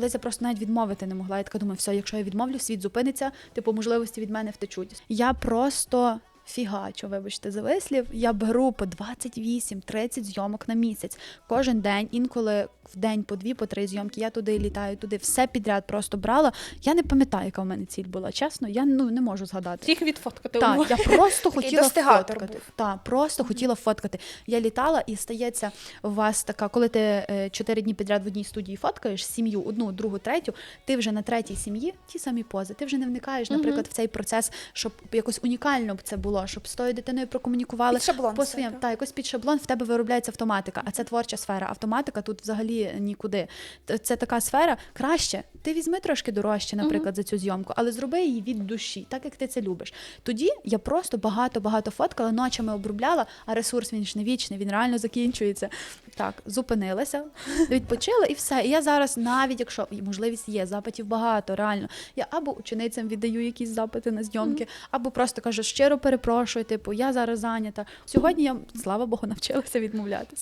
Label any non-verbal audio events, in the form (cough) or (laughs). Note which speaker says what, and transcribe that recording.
Speaker 1: колись я просто навіть відмовити не могла. Я така думаю, все, якщо я відмовлю, світ зупиниться, типу можливості від мене втечуть. Я просто. Фігачу, вибачте, за вислів. Я беру по 28-30 зйомок на місяць. Кожен день, інколи в день по дві, по три зйомки. Я туди літаю, туди все підряд просто брала. Я не пам'ятаю, яка в мене ціль була. Чесно, я ну не можу згадати.
Speaker 2: Тільки відфоткати
Speaker 1: Так, я просто хотіла фоткати.
Speaker 2: був.
Speaker 1: Так, просто хотіла фоткати. Я літала, і стається у вас така, коли ти е, чотири дні підряд в одній студії фоткаєш сім'ю, одну, другу, третю, ти вже на третій сім'ї ті самі пози. Ти вже не вникаєш, наприклад, в цей процес, щоб якось унікально б це було, щоб з тою дитиною прокомунікували
Speaker 2: Під шаблон
Speaker 1: по своєму. Та якось під шаблон в тебе виробляється автоматика, а це творча сфера. Автоматика тут взагалі нікуди. Це така сфера. Краще ти візьми трошки дорожче, наприклад, за цю зйомку, але зроби її від душі, так як ти це любиш. Тоді я просто багато багато фоткала, ночами обробляла, а ресурс він ж не вічний, він реально закінчується. Так, зупинилася, (laughs) відпочила і все. І я зараз, навіть якщо можливість є, запитів багато, реально. Я або ученицям віддаю якісь запити на зйомки, або просто кажу щиро перепрошую, типу, я зараз зайнята. Сьогодні я, слава Богу, навчилася відмовлятися.